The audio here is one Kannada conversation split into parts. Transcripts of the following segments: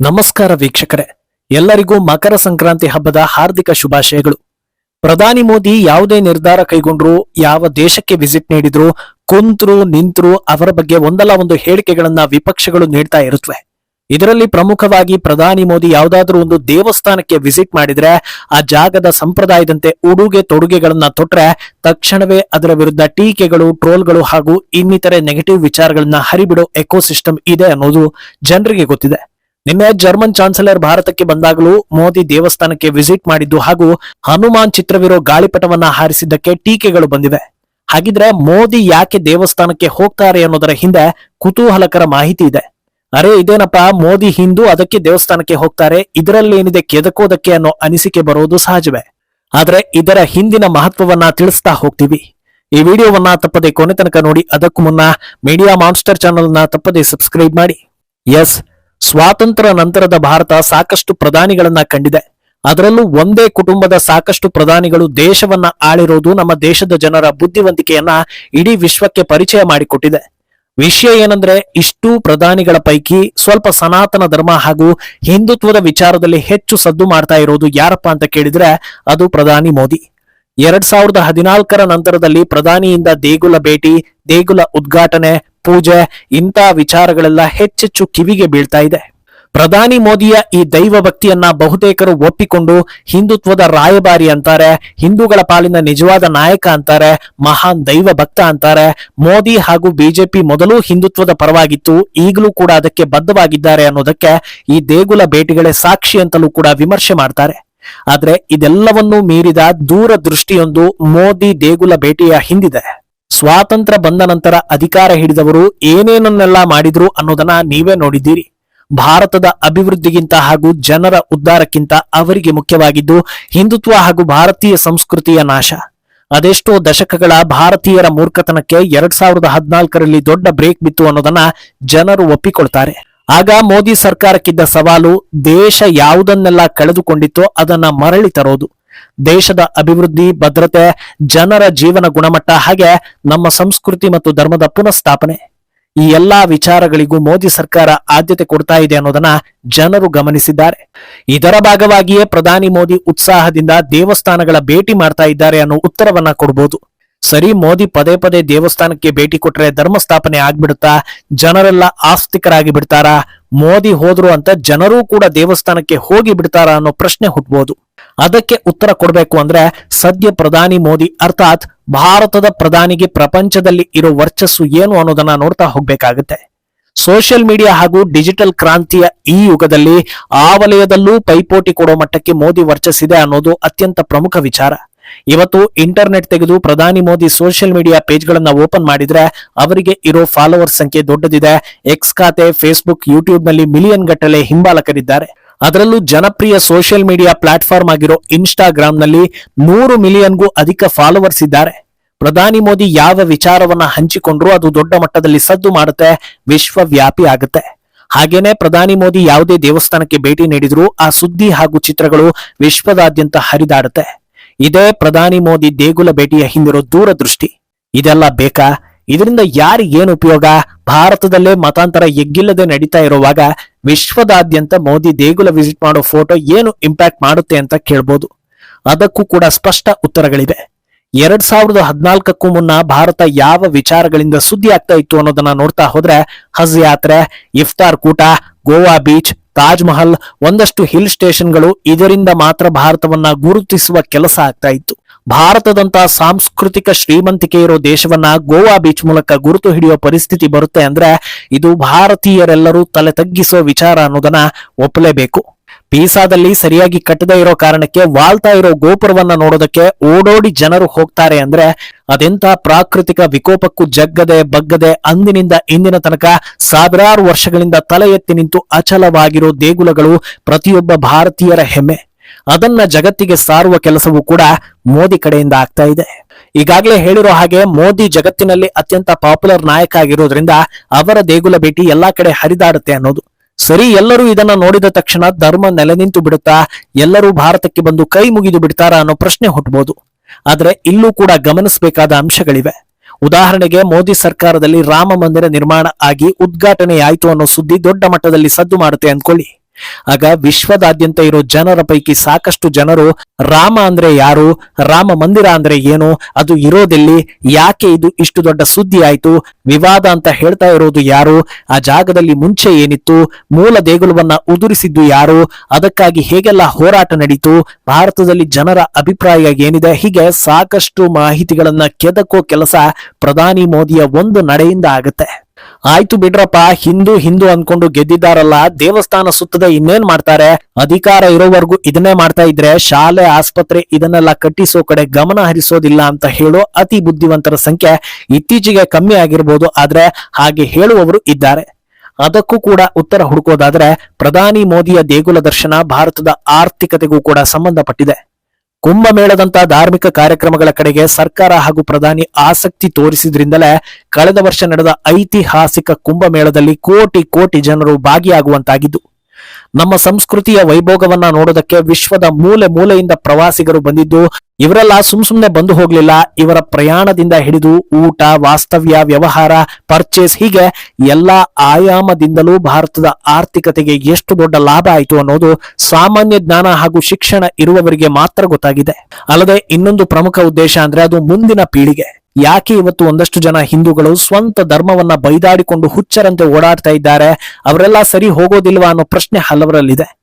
ನಮಸ್ಕಾರ ವೀಕ್ಷಕರೇ. ಎಲ್ಲರಿಗೂ ಮಕರ ಸಂಕ್ರಾಂತಿ ಹಬ್ಬದ ಹಾರ್ದಿಕ ಶುಭಾಶಯಗಳು. ಪ್ರಧಾನಿ ಮೋದಿ ಯಾವುದೇ ನಿರ್ಧಾರ ಕೈಗೊಂಡ್ರು, ಯಾವ ದೇಶಕ್ಕೆ ವಿಸಿಟ್ ನೀಡಿದ್ರು, ಕುಂತ್ರು, ನಿಂತ್ರು ಅವರ ಬಗ್ಗೆ ಒಂದಲ್ಲ ಒಂದು ಹೇಳಿಕೆಗಳನ್ನ ವಿಪಕ್ಷಗಳು ನೀಡ್ತಾ ಇರುತ್ತವೆ ಇದರಲ್ಲಿ ಪ್ರಮುಖವಾಗಿ ಪ್ರಧಾನಿ ಮೋದಿ ಯಾವುದಾದ್ರೂ ಒಂದು ದೇವಸ್ಥಾನಕ್ಕೆ ವಿಸಿಟ್ ಮಾಡಿದ್ರೆ, ಆ ಜಾಗದ ಸಂಪ್ರದಾಯದಂತೆ ಉಡುಗೆ ತೊಡುಗೆಗಳನ್ನ ತೊಟ್ರೆ, ತಕ್ಷಣವೇ ಅದರ ವಿರುದ್ಧ ಟೀಕೆಗಳು, ಟ್ರೋಲ್ಗಳು ಹಾಗೂ ಇನ್ನಿತರೆ ನೆಗೆಟಿವ್ ವಿಚಾರಗಳನ್ನ ಹರಿಬಿಡೋ ಎಕೋಸಿಸ್ಟಮ್ ಇದೆ ಅನ್ನೋದು ಜನರಿಗೆ ಗೊತ್ತಿದೆ. ನಿನ್ನೆ ಜರ್ಮನ್ ಚಾನ್ಸಲರ್ ಭಾರತಕ್ಕೆ ಬಂದಾಗಲೂ ಮೋದಿ ದೇವಸ್ಥಾನಕ್ಕೆ ವಿಸಿಟ್ ಮಾಡಿದ್ದು ಹಾಗೂ ಹನುಮಾನ್ ಚಿತ್ರವಿರೋ ಗಾಳಿಪಟವನ್ನ ಹಾರಿಸಿದ್ದಕ್ಕೆ ಟೀಕೆಗಳು ಬಂದಿವೆ. ಹಾಗಿದ್ರೆ ಮೋದಿ ಯಾಕೆ ದೇವಸ್ಥಾನಕ್ಕೆ ಹೋಗ್ತಾರೆ ಅನ್ನೋದರ ಹಿಂದೆ ಕುತೂಹಲಕರ ಮಾಹಿತಿ ಇದೆ. ಅರೆ, ಇದೇನಪ್ಪ, ಮೋದಿ ಹಿಂದೂ ಅದಕ್ಕೆ ದೇವಸ್ಥಾನಕ್ಕೆ ಹೋಗ್ತಾರೆ ಇದರಲ್ಲೇನಿದೆ ಕೆದಕೋದಕ್ಕೆ ಅನ್ನೋ ಅನಿಸಿಕೆ ಬರೋದು ಸಹಜವೇ. ಆದ್ರೆ ಇದರ ಹಿಂದಿನ ಮಹತ್ವವನ್ನ ತಿಳಿಸ್ತಾ ಹೋಗ್ತೀವಿ. ಈ ವಿಡಿಯೋವನ್ನ ತಪ್ಪದೆ ಕೊನೆ ತನಕ ನೋಡಿ, ಅದಕ್ಕೂ ಮುನ್ನ ಮೀಡಿಯಾ ಮಾನ್ಸ್ಟರ್ ಚಾನೆಲ್ನ ತಪ್ಪದೆ ಸಬ್ಸ್ಕ್ರೈಬ್ ಮಾಡಿ. ಎಸ್ ಸ್ವಾತಂತ್ರ್ಯ ನಂತರದ ಭಾರತ ಸಾಕಷ್ಟು ಪ್ರಧಾನಿಗಳನ್ನ ಕಂಡಿದೆ. ಅದರಲ್ಲೂ ಒಂದೇ ಕುಟುಂಬದ ಸಾಕಷ್ಟು ಪ್ರಧಾನಿಗಳು ದೇಶವನ್ನ ಆಳಿರೋದು ನಮ್ಮ ದೇಶದ ಜನರ ಬುದ್ಧಿವಂತಿಕೆಯನ್ನ ಇಡೀ ವಿಶ್ವಕ್ಕೆ ಪರಿಚಯ ಮಾಡಿಕೊಟ್ಟಿದೆ. ವಿಷಯ ಏನಂದ್ರೆ ಇಷ್ಟು ಪ್ರಧಾನಿಗಳ ಪೈಕಿ ಸ್ವಲ್ಪ ಸನಾತನ ಧರ್ಮ ಹಾಗೂ ಹಿಂದುತ್ವದ ವಿಚಾರದಲ್ಲಿ ಹೆಚ್ಚು ಸದ್ದು ಮಾಡ್ತಾ ಇರೋದು ಯಾರಪ್ಪ ಅಂತ ಕೇಳಿದ್ರೆ ಅದು ಪ್ರಧಾನಿ ಮೋದಿ. ಎರಡ್ ಸಾವಿರದ ಹದಿನಾಲ್ಕರ ನಂತರದಲ್ಲಿ ಪ್ರಧಾನಿಯಿಂದ ದೇಗುಲ ಭೇಟಿ, ದೇಗುಲ ಉದ್ಘಾಟನೆ ಪೂಜೆ, ಇಂಥ ವಿಚಾರಗಳೆಲ್ಲ ಹೆಚ್ಚೆಚ್ಚು ಕಿವಿಗೆ ಬೀಳ್ತಾ ಇದೆ. ಪ್ರಧಾನಿ ಮೋದಿಯ ಈ ದೈವ ಭಕ್ತಿಯನ್ನ ಬಹುತೇಕರು ಒಪ್ಪಿಕೊಂಡು ಹಿಂದುತ್ವದ ರಾಯಭಾರಿ ಅಂತಾರೆ, ಹಿಂದೂಗಳ ಪಾಲಿನ ನಿಜವಾದ ನಾಯಕ ಅಂತಾರೆ, ಮಹಾನ್ ದೈವ ಭಕ್ತ ಅಂತಾರೆ. ಮೋದಿ ಹಾಗೂ ಬಿಜೆಪಿ ಮೊದಲು ಹಿಂದುತ್ವದ ಪರವಾಗಿತ್ತು, ಈಗಲೂ ಕೂಡ ಅದಕ್ಕೆ ಬದ್ಧವಾಗಿದ್ದಾರೆ ಅನ್ನೋದಕ್ಕೆ ಈ ದೇಗುಲ ಭೇಟಿಗಳೇ ಸಾಕ್ಷಿ ಅಂತಲೂ ಕೂಡ ವಿಮರ್ಶೆ ಮಾಡ್ತಾರೆ. ಆದ್ರೆ ಇದೆಲ್ಲವನ್ನೂ ಮೀರಿದ ದೂರದೃಷ್ಟಿಯೊಂದು ಮೋದಿ ದೇಗುಲ ಭೇಟಿಯ ಹಿಂದಿದೆ. ಸ್ವಾತಂತ್ರ್ಯ ಬಂದ ನಂತರ ಅಧಿಕಾರ ಹಿಡಿದವರು ಏನೇನನ್ನೆಲ್ಲ ಮಾಡಿದ್ರು ಅನ್ನೋದನ್ನ ನೀವೇ ನೋಡಿದ್ದೀರಿ. ಭಾರತದ ಅಭಿವೃದ್ಧಿಗಿಂತ ಹಾಗೂ ಜನರ ಉದ್ಧಾರಕ್ಕಿಂತ ಅವರಿಗೆ ಮುಖ್ಯವಾಗಿದ್ದು ಹಿಂದುತ್ವ ಹಾಗೂ ಭಾರತೀಯ ಸಂಸ್ಕೃತಿಯ ನಾಶ. ಅದೆಷ್ಟೋ ದಶಕಗಳ ಭಾರತೀಯರ ಮೂರ್ಖತನಕ್ಕೆ ಎರಡ್ ಸಾವಿರದ ಹದಿನಾಲ್ಕರಲ್ಲಿ ದೊಡ್ಡ ಬ್ರೇಕ್ ಬಿತ್ತು ಅನ್ನೋದನ್ನ ಜನರು ಒಪ್ಪಿಕೊಳ್ತಾರೆ. ಆಗ ಮೋದಿ ಸರ್ಕಾರಕ್ಕಿದ್ದ ಸವಾಲು ದೇಶ ಯಾವುದನ್ನೆಲ್ಲ ಕಳೆದುಕೊಂಡಿತ್ತೋ ಅದನ್ನ ಮರಳಿ ತರೋದು. ದೇಶದ ಅಭಿವೃದ್ಧಿ, ಭದ್ರತೆ, ಜನರ ಜೀವನ ಗುಣಮಟ್ಟ ಹಾಗೆ ನಮ್ಮ ಸಂಸ್ಕೃತಿ ಮತ್ತು ಧರ್ಮದ ಪುನಃಸ್ಥಾಪನೆ. ಈ ಎಲ್ಲಾ ವಿಚಾರಗಳಿಗೂ ಮೋದಿ ಸರ್ಕಾರ ಆದ್ಯತೆ ಕೊಡ್ತಾ ಇದೆ ಅನ್ನೋದನ್ನ ಜನರು ಗಮನಿಸಿದ್ದಾರೆ. ಇದರ ಭಾಗವಾಗಿಯೇ ಪ್ರಧಾನಿ ಮೋದಿ ಉತ್ಸಾಹದಿಂದ ದೇವಸ್ಥಾನಗಳ ಭೇಟಿ ಮಾಡ್ತಾ ಇದ್ದಾರೆ ಅನ್ನೋ ಉತ್ತರವನ್ನ ಕೊಡ್ಬೋದು. ಸರಿ, ಮೋದಿ ಪದೇ ಪದೇ ದೇವಸ್ಥಾನಕ್ಕೆ ಭೇಟಿ ಕೊಟ್ರೆ ಧರ್ಮ ಸ್ಥಾಪನೆ ಆಗ್ಬಿಡುತ್ತಾ ಜನರೆಲ್ಲ ಆಸ್ತಿಕರಾಗಿ ಬಿಡ್ತಾರಾ? ಮೋದಿ ಹೋದ್ರು ಅಂತ ಜನರೂ ಕೂಡ ದೇವಸ್ಥಾನಕ್ಕೆ ಹೋಗಿ ಬಿಡ್ತಾರ ಅನ್ನೋ ಪ್ರಶ್ನೆ ಹುಟ್ಟಬಹುದು ಅದಕ್ಕೆ ಉತ್ತರ ಕೊಡಬೇಕು ಅಂದ್ರೆ ಸದ್ಯ ಪ್ರಧಾನಿ ಮೋದಿ ಅರ್ಥಾತ್ ಭಾರತದ ಪ್ರಧಾನಿಗೆ ಪ್ರಪಂಚದಲ್ಲಿ ಇರೋ ವರ್ಚಸ್ಸು ಏನು ಅನ್ನೋದನ್ನ ನೋಡ್ತಾ ಹೋಗ್ಬೇಕಾಗತ್ತೆ. ಸೋಷಿಯಲ್ ಮೀಡಿಯಾ ಹಾಗೂ ಡಿಜಿಟಲ್ ಕ್ರಾಂತಿಯ ಈ ಯುಗದಲ್ಲಿ ಆ ವಲಯದಲ್ಲೂ ಪೈಪೋಟಿ ಕೊಡೋ ಮಟ್ಟಕ್ಕೆ ಮೋದಿ ವರ್ಚಸ್ಸಿದೆ ಅನ್ನೋದು ಅತ್ಯಂತ ಪ್ರಮುಖ ವಿಚಾರ. ಇವತ್ತು ಇಂಟರ್ನೆಟ್ ತೆಗೆದು ಪ್ರಧಾನಿ ಮೋದಿ ಸೋಷಿಯಲ್ ಮೀಡಿಯಾ ಪೇಜ್ಗಳನ್ನ ಓಪನ್ ಮಾಡಿದ್ರೆ ಅವರಿಗೆ ಇರೋ ಫಾಲೋವರ್ ಸಂಖ್ಯೆ ದೊಡ್ಡದಿದೆ. ಎಕ್ಸ್ ಖಾತೆ ಫೇಸ್ಬುಕ್ ಯೂಟ್ಯೂಬ್ನಲ್ಲಿ ಮಿಲಿಯನ್ ಗಟ್ಟಲೆ ಹಿಂಬಾಲಕರಿದ್ದಾರೆ. ಅದರಲ್ಲೂ ಜನಪ್ರಿಯ ಸೋಷಿಯಲ್ ಮೀಡಿಯಾ ಪ್ಲಾಟ್ಫಾರ್ಮ್ ಆಗಿರೋ ಇನ್ಸ್ಟಾಗ್ರಾಮ್ನಲ್ಲಿ ನೂರು ಮಿಲಿಯನ್ಗೂ ಅಧಿಕ ಫಾಲೋವರ್ಸ್ ಇದ್ದಾರೆ. ಪ್ರಧಾನಿ ಮೋದಿ ಯಾವ ವಿಚಾರವನ್ನ ಹಂಚಿಕೊಂಡ್ರೂ ಅದು ದೊಡ್ಡ ಮಟ್ಟದಲ್ಲಿ ಸದ್ದು ಮಾಡುತ್ತೆ, ವಿಶ್ವವ್ಯಾಪಿ ಆಗುತ್ತೆ. ಹಾಗೇನೆ ಪ್ರಧಾನಿ ಮೋದಿ ಯಾವುದೇ ದೇವಸ್ಥಾನಕ್ಕೆ ಭೇಟಿ ನೀಡಿದ್ರು ಆ ಸುದ್ದಿ ಹಾಗೂ ಚಿತ್ರಗಳು ವಿಶ್ವದಾದ್ಯಂತ ಹರಿದಾಡುತ್ತೆ. ಇದೇ ಪ್ರಧಾನಿ ಮೋದಿ ದೇಗುಲ ಭೇಟಿಯ ಹಿಂದಿರೋ ದೂರದೃಷ್ಟಿ. ಇದೆಲ್ಲ ಬೇಕಾ? ಇದರಿಂದ ಯಾರಿಗೇನು ಉಪಯೋಗ? ಭಾರತದಲ್ಲೇ ಮತಾಂತರ ಎಗ್ಗಿಲ್ಲದೆ ನಡೀತಾ ಇರುವಾಗ ವಿಶ್ವದಾದ್ಯಂತ ಮೋದಿ ದೇಗುಲ ವಿಸಿಟ್ ಮಾಡೋ ಫೋಟೋ ಏನು ಇಂಪ್ಯಾಕ್ಟ್ ಮಾಡುತ್ತೆ ಅಂತ ಕೇಳ್ಬೋದು. ಅದಕ್ಕೂ ಕೂಡ ಸ್ಪಷ್ಟ ಉತ್ತರಗಳಿವೆ. ಎರಡ್ ಸಾವಿರದ ಹದಿನಾಲ್ಕಕ್ಕೂ ಮುನ್ನ ಭಾರತ ಯಾವ ವಿಚಾರಗಳಿಂದ ಸುದ್ದಿ ಆಗ್ತಾ ಇತ್ತು ಅನ್ನೋದನ್ನ ನೋಡ್ತಾ ಹೋದ್ರೆ, ಹಜ್ ಯಾತ್ರೆ, ಇಫ್ತಾರ್ ಕೂಟ, ಗೋವಾ ಬೀಚ್ ತಾಜ್ ಮಹಲ್ ಒಂದಷ್ಟು ಹಿಲ್ ಸ್ಟೇಷನ್ಗಳು ಇದರಿಂದ ಮಾತ್ರ ಭಾರತವನ್ನ ಗುರುತಿಸುವ ಕೆಲಸ ಆಗ್ತಾ ಇತ್ತು. ಭಾರತದಂತ ಸಾಂಸ್ಕೃತಿಕ ಶ್ರೀಮಂತಿಕೆ ಇರೋ ದೇಶವನ್ನ ಗೋವಾ ಬೀಚ್ ಮೂಲಕ ಗುರುತು ಹಿಡಿಯೋ ಪರಿಸ್ಥಿತಿ ಬರುತ್ತೆ ಅಂದ್ರೆ ಇದು ಭಾರತೀಯರೆಲ್ಲರೂ ತಲೆ ತಗ್ಗಿಸೋ ವಿಚಾರ ಅನ್ನೋದನ್ನ ಒಪ್ಪಲೇಬೇಕು ಪೀಸಾದಲ್ಲಿ ಸರಿಯಾಗಿ ಕಟ್ಟದೇ ಇರೋ ಕಾರಣಕ್ಕೆ ವಾಲ್ತಾ ಇರೋ ಗೋಪುರವನ್ನ ನೋಡೋದಕ್ಕೆ ಓಡೋಡಿ ಜನರು ಹೋಗ್ತಾರೆ ಅಂದ್ರೆ ಅದೆಂತ ಪ್ರಾಕೃತಿಕ ವಿಕೋಪಕ್ಕೂ ಜಗ್ಗದೆ ಬಗ್ಗದೆ ಅಂದಿನಿಂದ ಇಂದಿನ ತನಕ ಸಾವಿರಾರು ವರ್ಷಗಳಿಂದ ತಲೆ ಎತ್ತಿ ನಿಂತು ಅಚಲವಾಗಿರೋ ದೇಗುಲಗಳು ಪ್ರತಿಯೊಬ್ಬ ಭಾರತೀಯರ ಹೆಮ್ಮೆ. ಅದನ್ನ ಜಗತ್ತಿಗೆ ಸಾರುವ ಕೆಲಸವೂ ಕೂಡ ಮೋದಿ ಕಡೆಯಿಂದ ಆಗ್ತಾ ಇದೆ. ಈಗಾಗಲೇ ಹೇಳಿರೋ ಹಾಗೆ ಮೋದಿ ಜಗತ್ತಿನಲ್ಲಿ ಅತ್ಯಂತ ಪಾಪ್ಯುಲರ್ ನಾಯಕ ಆಗಿರೋದ್ರಿಂದ ಅವರ ದೇಗುಲ ಭೇಟಿ ಎಲ್ಲಾ ಕಡೆ ಹರಿದಾಡುತ್ತೆ ಅನ್ನೋದು. ಸರಿ, ಎಲ್ಲರೂ ಇದನ್ನ ನೋಡಿದ ತಕ್ಷಣ ಧರ್ಮ ನೆಲೆ ನಿಂತು ಬಿಡುತ್ತಾ ಎಲ್ಲರೂ ಭಾರತಕ್ಕೆ ಬಂದು ಕೈ ಮುಗಿದು ಬಿಡ್ತಾರಾ ಅನ್ನೋ ಪ್ರಶ್ನೆ ಹುಟ್ಟಬಹುದು ಆದ್ರೆ ಇಲ್ಲೂ ಕೂಡ ಗಮನಿಸಬೇಕಾದ ಅಂಶಗಳಿವೆ. ಉದಾಹರಣೆಗೆ ಮೋದಿ ಸರ್ಕಾರದಲ್ಲಿ ರಾಮ ಮಂದಿರ ನಿರ್ಮಾಣ ಆಗಿ ಉದ್ಘಾಟನೆ ಆಯ್ತು ಅನ್ನೋ ಸುದ್ದಿ ದೊಡ್ಡ ಮಟ್ಟದಲ್ಲಿ ಸದ್ದು ಮಾಡುತ್ತೆ ಅನ್ಕೊಳ್ಳಿ. ಆಗ ವಿಶ್ವದಾದ್ಯಂತ ಇರೋ ಜನರ ಪೈಕಿ ಸಾಕಷ್ಟು ಜನರು ರಾಮ ಅಂದ್ರೆ ಯಾರು? ರಾಮ ಮಂದಿರ ಅಂದ್ರೆ ಏನು? ಅದು ಇರೋದೆಲ್ಲಿ? ಯಾಕೆ ಇದು ಇಷ್ಟು ದೊಡ್ಡ ಸುದ್ದಿ ಆಯ್ತು? ವಿವಾದ ಅಂತ ಹೇಳ್ತಾ ಇರೋದು ಯಾರು? ಆ ಜಾಗದಲ್ಲಿ ಮುಂಚೆ ಏನಿತ್ತು? ಮೂಲ ದೇಗುಲವನ್ನ ಉದುರಿಸಿದ್ದು ಯಾರು? ಅದಕ್ಕಾಗಿ ಹೇಗೆಲ್ಲ ಹೋರಾಟ ನಡೀತು? ಭಾರತದಲ್ಲಿ ಜನರ ಅಭಿಪ್ರಾಯ ಏನಿದೆ? ಹೀಗೆ ಸಾಕಷ್ಟು ಮಾಹಿತಿಗಳನ್ನ ಕೆದಕೋ ಕೆಲಸ ಪ್ರಧಾನಿ ಮೋದಿಯ ಒಂದು ನಡೆಯಿಂದ ಆಗುತ್ತೆ. ಆಯ್ತು ಬಿಡ್ರಪ್ಪ, ಹಿಂದೂ ಹಿಂದೂ ಅನ್ಕೊಂಡು ಗೆದ್ದಿದ್ದಾರಲ್ಲ, ದೇವಸ್ಥಾನ ಸುತ್ತದ ಇನ್ನೇನ್ ಮಾಡ್ತಾರೆ? ಅಧಿಕಾರ ಇರೋವರೆಗೂ ಇದನ್ನೇ ಮಾಡ್ತಾ ಇದ್ರೆ ಶಾಲೆ, ಆಸ್ಪತ್ರೆ ಇದನ್ನೆಲ್ಲ ಕಟ್ಟಿಸೋ ಕಡೆ ಗಮನ ಹರಿಸೋದಿಲ್ಲ ಅಂತ ಹೇಳೋ ಅತಿ ಬುದ್ಧಿವಂತರ ಸಂಖ್ಯೆ ಇತ್ತೀಚೆಗೆ ಕಮ್ಮಿ ಆಗಿರ್ಬೋದು, ಆದ್ರೆ ಹಾಗೆ ಹೇಳುವವರು ಇದ್ದಾರೆ. ಅದಕ್ಕೂ ಕೂಡ ಉತ್ತರ ಹುಡುಕೋದಾದ್ರೆ, ಪ್ರಧಾನಿ ಮೋದಿಯ ದೇಗುಲ ದರ್ಶನ ಭಾರತದ ಆರ್ಥಿಕತೆಗೂ ಕೂಡ ಸಂಬಂಧಪಟ್ಟಿದೆ. ಕುಂಭಮೇಳದಂತ ಧಾರ್ಮಿಕ ಕಾರ್ಯಕ್ರಮಗಳ ಕಡೆಗೆ ಸರ್ಕಾರ ಹಾಗೂ ಪ್ರಧಾನಿ ಆಸಕ್ತಿ ತೋರಿಸಿದ್ರಿಂದಲೇ ಕಳೆದ ವರ್ಷ ನಡೆದ ಐತಿಹಾಸಿಕ ಕುಂಭಮೇಳದಲ್ಲಿ ಕೋಟಿ ಕೋಟಿ ಜನರು ಭಾಗಿಯಾಗುವಂತಾಗಿದ್ದು ನಮ್ಮ ಸಂಸ್ಕೃತಿಯ ವೈಭೋಗವನ್ನ ನೋಡೋದಕ್ಕೆ ವಿಶ್ವದ ಮೂಲೆ ಮೂಲೆಯಿಂದ ಪ್ರವಾಸಿಗರು ಬಂದಿದ್ದು, ಇವರೆಲ್ಲ ಸುಮ್ ಸುಮ್ನೆ ಬಂದು ಹೋಗ್ಲಿಲ್ಲ. ಇವರ ಪ್ರಯಾಣದಿಂದ ಹಿಡಿದು ಊಟ, ವಾಸ್ತವ್ಯ, ವ್ಯವಹಾರ ಪರ್ಚೇಸ್ ಹೀಗೆ ಎಲ್ಲಾ ಆಯಾಮದಿಂದಲೂ ಭಾರತದ ಆರ್ಥಿಕತೆಗೆ ಎಷ್ಟು ದೊಡ್ಡ ಲಾಭ ಆಯಿತು ಅನ್ನೋದು ಸಾಮಾನ್ಯ ಜ್ಞಾನ ಹಾಗೂ ಶಿಕ್ಷಣ ಇರುವವರಿಗೆ ಮಾತ್ರ ಗೊತ್ತಾಗಿದೆ. ಅಲ್ಲದೆ ಇನ್ನೊಂದು ಪ್ರಮುಖ ಉದ್ದೇಶ ಅಂದ್ರೆ ಅದು ಮುಂದಿನ ಪೀಳಿಗೆ. ಯಾಕೆ ಇವತ್ತು ಒಂದಷ್ಟು ಜನ ಹಿಂದೂಗಳು ಸ್ವಂತ ಧರ್ಮವನ್ನ ಬೈದಾಡಿಕೊಂಡು ಹುಚ್ಚರಂತೆ ಓಡಾಡ್ತಾ ಇದ್ದಾರೆ? ಅವರೆಲ್ಲ ಸರಿ ಹೋಗೋದಿಲ್ವಾ ಅನ್ನೋ ಪ್ರಶ್ನೆ ಹಲವರಲ್ಲಿದೆ.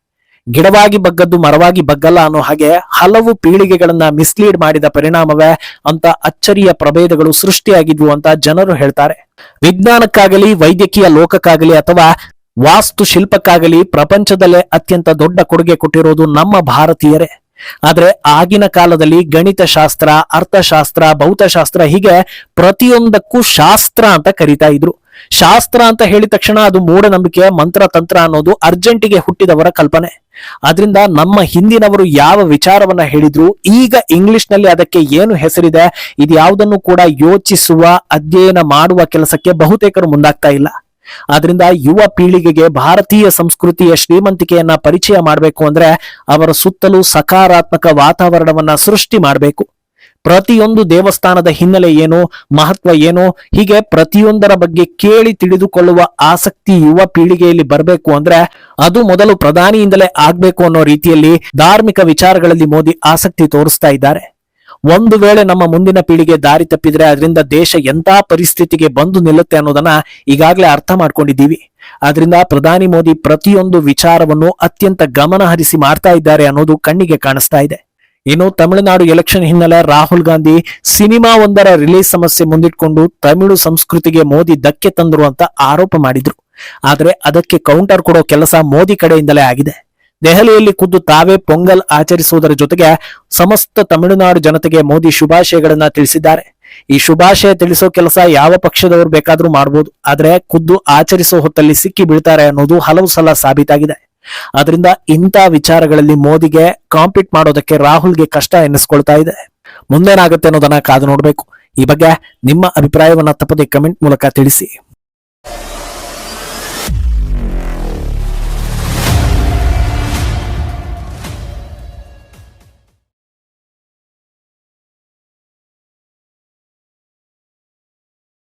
ಗಿಡವಾಗಿ ಬಗ್ಗದ್ದು ಮರವಾಗಿ ಬಗ್ಗಲ್ಲ ಅನ್ನೋ ಹಾಗೆ ಹಲವು ಪೀಳಿಗೆಗಳನ್ನ ಮಿಸ್ಲೀಡ್ ಮಾಡಿದ ಪರಿಣಾಮವೇ ಅಂತ ಅಚ್ಚರಿಯ ಪ್ರಭೇದಗಳು ಸೃಷ್ಟಿಯಾಗಿದ್ವು ಅಂತ ಜನರು ಹೇಳ್ತಾರೆ. ವಿಜ್ಞಾನಕ್ಕಾಗಲಿ, ವೈದ್ಯಕೀಯ ಲೋಕಕ್ಕಾಗಲಿ ಅಥವಾ ವಾಸ್ತು ಶಿಲ್ಪಕ್ಕಾಗಲಿ ಪ್ರಪಂಚದಲ್ಲೇ ಅತ್ಯಂತ ದೊಡ್ಡ ಕೊಡುಗೆ ಕೊಟ್ಟಿರೋದು ನಮ್ಮ ಭಾರತೀಯರೇ. ಆದ್ರೆ ಆಗಿನ ಕಾಲದಲ್ಲಿ ಗಣಿತ ಶಾಸ್ತ್ರ ಅರ್ಥಶಾಸ್ತ್ರ, ಭೌತಶಾಸ್ತ್ರ ಹೀಗೆ ಪ್ರತಿಯೊಂದಕ್ಕೂ ಶಾಸ್ತ್ರ ಅಂತ ಕರಿತಾ ಇದ್ರು. ಶಾಸ್ತ್ರ ಅಂತ ಹೇಳಿದ ತಕ್ಷಣ ಅದು ಮೂಢನಂಬಿಕೆ ಮಂತ್ರ ತಂತ್ರ ಅನ್ನೋದು ಅರ್ಜೆಂಟಿಗೆ ಹುಟ್ಟಿದವರ ಕಲ್ಪನೆ. ಅದರಿಂದ ನಮ್ಮ ಹಿಂದಿನವರು ಯಾವ ವಿಚಾರವನ್ನ ಹೇಳಿದ್ರು, ಈಗ ಇಂಗ್ಲಿಷ್ನಲ್ಲಿ ಅದಕ್ಕೆ ಏನು ಹೆಸರಿದೆ, ಇದ್ಯಾವುದನ್ನು ಕೂಡ ಯೋಚಿಸುವ, ಅಧ್ಯಯನ ಮಾಡುವ ಕೆಲಸಕ್ಕೆ ಬಹುತೇಕರು ಮುಂದಾಗ್ತಾ ಇಲ್ಲ. ಆದ್ರಿಂದ ಯುವ ಪೀಳಿಗೆಗೆ ಭಾರತೀಯ ಸಂಸ್ಕೃತಿಯ ಶ್ರೀಮಂತಿಕೆಯನ್ನ ಪರಿಚಯ ಮಾಡಬೇಕು ಅಂದ್ರೆ ಅವರ ಸುತ್ತಲೂ ಸಕಾರಾತ್ಮಕ ವಾತಾವರಣವನ್ನ ಸೃಷ್ಟಿ ಮಾಡಬೇಕು. ಪ್ರತಿಯೊಂದು ದೇವಸ್ಥಾನದ ಹಿನ್ನೆಲೆ ಏನು, ಮಹತ್ವ ಏನು, ಹೀಗೆ ಪ್ರತಿಯೊಂದರ ಬಗ್ಗೆ ಕೇಳಿ ತಿಳಿದುಕೊಳ್ಳುವ ಆಸಕ್ತಿ ಯುವ ಪೀಳಿಗೆಯಲ್ಲಿ ಬರಬೇಕು ಅಂದ್ರೆ ಅದು ಮೊದಲು ಪ್ರಧಾನಿಯಿಂದಲೇ ಆಗ್ಬೇಕು ಅನ್ನೋ ರೀತಿಯಲ್ಲಿ ಧಾರ್ಮಿಕ ವಿಚಾರಗಳಲ್ಲಿ ಮೋದಿ ಆಸಕ್ತಿ ತೋರಿಸ್ತಾ ಇದ್ದಾರೆ. ಒಂದು ವೇಳೆ ನಮ್ಮ ಮುಂದಿನ ಪೀಳಿಗೆ ದಾರಿ ತಪ್ಪಿದ್ರೆ ಅದರಿಂದ ದೇಶ ಎಂತ ಪರಿಸ್ಥಿತಿಗೆ ಬಂದು ನಿಲ್ಲುತ್ತೆ ಅನ್ನೋದನ್ನ ಈಗಾಗಲೇ ಅರ್ಥ ಮಾಡ್ಕೊಂಡಿದ್ದೀವಿ. ಆದ್ರಿಂದ ಪ್ರಧಾನಿ ಮೋದಿ ಪ್ರತಿಯೊಂದು ವಿಚಾರವನ್ನು ಅತ್ಯಂತ ಗಮನ ಹರಿಸಿ ಮಾಡ್ತಾ ಇದ್ದಾರೆ ಅನ್ನೋದು ಕಣ್ಣಿಗೆ ಕಾಣಿಸ್ತಾ ಇದೆ. ಇನ್ನು ತಮಿಳುನಾಡು ಎಲೆಕ್ಷನ್ ಹಿನ್ನೆಲೆ ರಾಹುಲ್ ಗಾಂಧಿ ಸಿನಿಮಾ ಒಂದರ ರಿಲೀಸ್ ಸಮಸ್ಯೆ ಮುಂದಿಟ್ಕೊಂಡು ತಮಿಳು ಸಂಸ್ಕೃತಿಗೆ ಮೋದಿ ಧಕ್ಕೆ ತಂದರು ಅಂತ ಆರೋಪ ಮಾಡಿದ್ರು. ಆದರೆ ಅದಕ್ಕೆ ಕೌಂಟರ್ ಕೊಡೋ ಕೆಲಸ ಮೋದಿ ಕಡೆಯಿಂದಲೇ ಆಗಿದೆ. ದೆಹಲಿಯಲ್ಲಿ ಖುದ್ದು ತಾವೇ ಪೊಂಗಲ್ ಆಚರಿಸುವುದರ ಜೊತೆಗೆ ಸಮಸ್ತ ತಮಿಳುನಾಡು ಜನತೆಗೆ ಮೋದಿ ಶುಭಾಶಯಗಳನ್ನ ತಿಳಿಸಿದ್ದಾರೆ. ಈ ಶುಭಾಶಯ ತಿಳಿಸೋ ಕೆಲಸ ಯಾವ ಪಕ್ಷದವರು ಬೇಕಾದ್ರೂ ಮಾಡಬಹುದು ಆದ್ರೆ ಖುದ್ದು ಆಚರಿಸೋ ಹೊತ್ತಲ್ಲಿ ಸಿಕ್ಕಿ ಬೀಳ್ತಾರೆ ಅನ್ನೋದು ಹಲವು ಸಲ ಸಾಬೀತಾಗಿದೆ. ಆದ್ರಿಂದ ಇಂಥ ವಿಚಾರಗಳಲ್ಲಿ ಮೋದಿಗೆ ಕಾಂಪೀಟ್ ಮಾಡೋದಕ್ಕೆ ರಾಹುಲ್ಗೆ ಕಷ್ಟ ಎನ್ನಿಸ್ಕೊಳ್ತಾ ಇದೆ. ಮುಂದೇನಾಗುತ್ತೆ ಅನ್ನೋದನ್ನ ಕಾದು ನೋಡಬೇಕು. ಈ ಬಗ್ಗೆ ನಿಮ್ಮ ಅಭಿಪ್ರಾಯವನ್ನ ತಪ್ಪದೆ ಕಮೆಂಟ್ ಮೂಲಕ ತಿಳಿಸಿ.